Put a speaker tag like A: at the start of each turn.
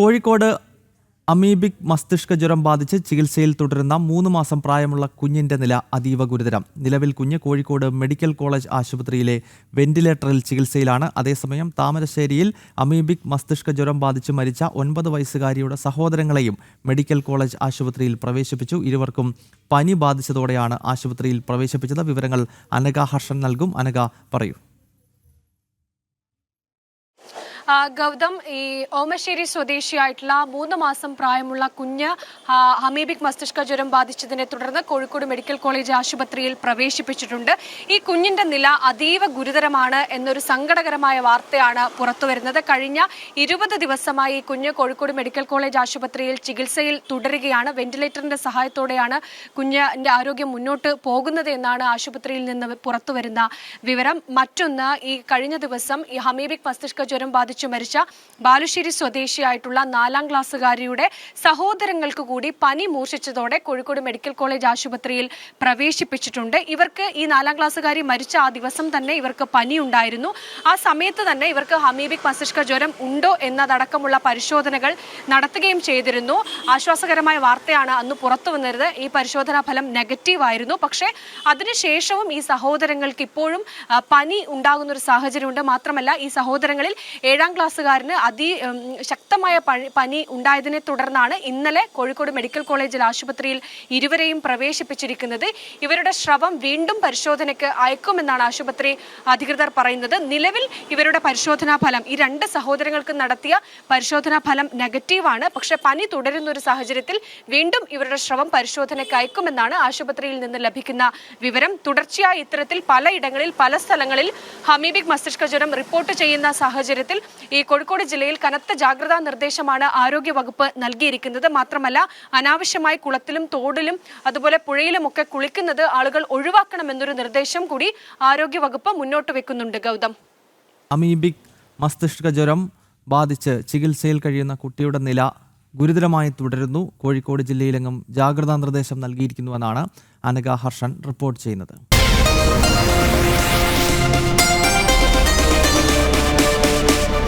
A: Kozhikode amoebic മസ്തിഷ്ക ജ്വരം ബാധിച്ച് ചികിത്സയിൽ തുടരുന്ന മൂന്ന് മാസം പ്രായമുള്ള കുഞ്ഞിന്റെ നില അതീവ ഗുരുതരം നിലവിൽ കുഞ്ഞ് കോഴിക്കോട് മെഡിക്കൽ കോളേജ് ആശുപത്രിയിലെ വെന്റിലേറ്ററിൽ ചികിത്സയിലാണ് അതേസമയം താമരശ്ശേരിയിൽ അമീബിക് മസ്തിഷ്ക ജ്വരം ബാധിച്ച് മരിച്ച ഒൻപത് വയസ്സുകാരിയുടെ സഹോദരങ്ങളെയും മെഡിക്കൽ കോളേജ് ആശുപത്രിയിൽ പ്രവേശിപ്പിച്ചു ഇരുവർക്കും പനി ബാധിച്ചതോടെയാണ് ആശുപത്രിയിൽ പ്രവേശിപ്പിച്ചത് വിവരങ്ങൾ അനഘ ഹർഷൻ നൽകും അനഘ പറയൂ
B: ഗൗതം ഈ ഓമശ്ശേരി സ്വദേശിയായിട്ടുള്ള മൂന്ന് മാസം പ്രായമുള്ള കുഞ്ഞ് ഹമീബിക് മസ്തിഷ്ക ജ്വരം ബാധിച്ചതിനെ തുടർന്ന് കോഴിക്കോട് മെഡിക്കൽ കോളേജ് ആശുപത്രിയിൽ പ്രവേശിപ്പിച്ചിട്ടുണ്ട് ഈ കുഞ്ഞിന്റെ നില അതീവ ഗുരുതരമാണ് എന്നൊരു സങ്കടകരമായ വാർത്തയാണ് പുറത്തുവരുന്നത് കഴിഞ്ഞ ഇരുപത് ദിവസമായി ഈ കുഞ്ഞ് കോഴിക്കോട് മെഡിക്കൽ കോളേജ് ആശുപത്രിയിൽ ചികിത്സയിൽ തുടരുകയാണ് വെന്റിലേറ്ററിന്റെ സഹായത്തോടെയാണ് കുഞ്ഞിന്റെ ആരോഗ്യം മുന്നോട്ട് പോകുന്നത് എന്നാണ് ആശുപത്രിയിൽ നിന്ന് പുറത്തുവരുന്ന വിവരം മറ്റൊന്ന് ഈ കഴിഞ്ഞ ദിവസം ഈ ഹമീബിക് മസ്തിഷ്ക ജ്വരം ബാധിച്ചു ബാധിച്ചു മരിച്ച ബാലുശ്ശേരി സ്വദേശിയായിട്ടുള്ള നാലാം ക്ലാസ്സുകാരിയുടെ സഹോദരങ്ങൾക്ക് കൂടി പനി മൂർച്ഛിച്ചതോടെ കോഴിക്കോട് മെഡിക്കൽ കോളേജ് ആശുപത്രിയിൽ പ്രവേശിപ്പിച്ചിട്ടുണ്ട് ഇവർക്ക് ഈ നാലാം ക്ലാസ്സുകാരി മരിച്ച ആ ദിവസം തന്നെ ഇവർക്ക് പനി ഉണ്ടായിരുന്നു ആ സമയത്ത് തന്നെ ഇവർക്ക് ഹമീബിക് മസ്തിഷ്ക ജ്വരം ഉണ്ടോ എന്നതടക്കമുള്ള പരിശോധനകൾ നടത്തുകയും ചെയ്തിരുന്നു ആശ്വാസകരമായ വാർത്തയാണ് അന്ന് പുറത്തു വന്നിരുന്നത് ഈ പരിശോധനാ ഫലം നെഗറ്റീവ് ആയിരുന്നു പക്ഷേ അതിനുശേഷവും ഈ സഹോദരങ്ങൾക്ക് ഇപ്പോഴും പനി ഉണ്ടാകുന്ന ഒരു സാഹചര്യമുണ്ട് മാത്രമല്ല ഈ സഹോദരങ്ങളിൽ ഏഴാം ഏഴാം ക്ലാസ്സുകാരന് അതി ശക്തമായ പനി ഉണ്ടായതിനെ തുടർന്നാണ് ഇന്നലെ കോഴിക്കോട് മെഡിക്കൽ കോളേജിൽ ആശുപത്രിയിൽ ഇരുവരെയും പ്രവേശിപ്പിച്ചിരിക്കുന്നത് ഇവരുടെ ശ്രവം വീണ്ടും പരിശോധനയ്ക്ക് അയക്കുമെന്നാണ് ആശുപത്രി അധികൃതർ പറയുന്നത് നിലവിൽ ഇവരുടെ പരിശോധനാ ഫലം ഈ രണ്ട് സഹോദരങ്ങൾക്കും നടത്തിയ പരിശോധനാ ഫലം നെഗറ്റീവാണ് പക്ഷേ പനി തുടരുന്ന ഒരു സാഹചര്യത്തിൽ വീണ്ടും ഇവരുടെ ശ്രവം പരിശോധനയ്ക്ക് അയക്കുമെന്നാണ് ആശുപത്രിയിൽ നിന്ന് ലഭിക്കുന്ന വിവരം തുടർച്ചയായി ഇത്തരത്തിൽ പലയിടങ്ങളിൽ പല സ്ഥലങ്ങളിൽ ഹമീബിക് മസ്തിഷ്കജ്വരം റിപ്പോർട്ട് ചെയ്യുന്ന സാഹചര്യത്തിൽ ഈ കോഴിക്കോട് ജില്ലയിൽ കനത്ത ജാഗ്രതാ നിർദ്ദേശമാണ് ആരോഗ്യവകുപ്പ് നൽകിയിരിക്കുന്നത് മാത്രമല്ല അനാവശ്യമായി കുളത്തിലും തോടിലും അതുപോലെ പുഴയിലുമൊക്കെ കുളിക്കുന്നത് ആളുകൾ ഒഴിവാക്കണമെന്നൊരു നിർദ്ദേശം കൂടി ആരോഗ്യവകുപ്പ് മുന്നോട്ട് വെക്കുന്നുണ്ട് ഗൗതം
A: അമീബിക് മസ്തിഷ്ക ജ്വരം ബാധിച്ച് ചികിത്സയിൽ കഴിയുന്ന കുട്ടിയുടെ നില ഗുരുതരമായി തുടരുന്നു കോഴിക്കോട് ജില്ലയിലെങ്ങും ജാഗ്രതാ നിർദ്ദേശം നൽകിയിരിക്കുന്നുവെന്നാണ് അനഘ ഹർഷൻ റിപ്പോർട്ട് ചെയ്യുന്നത്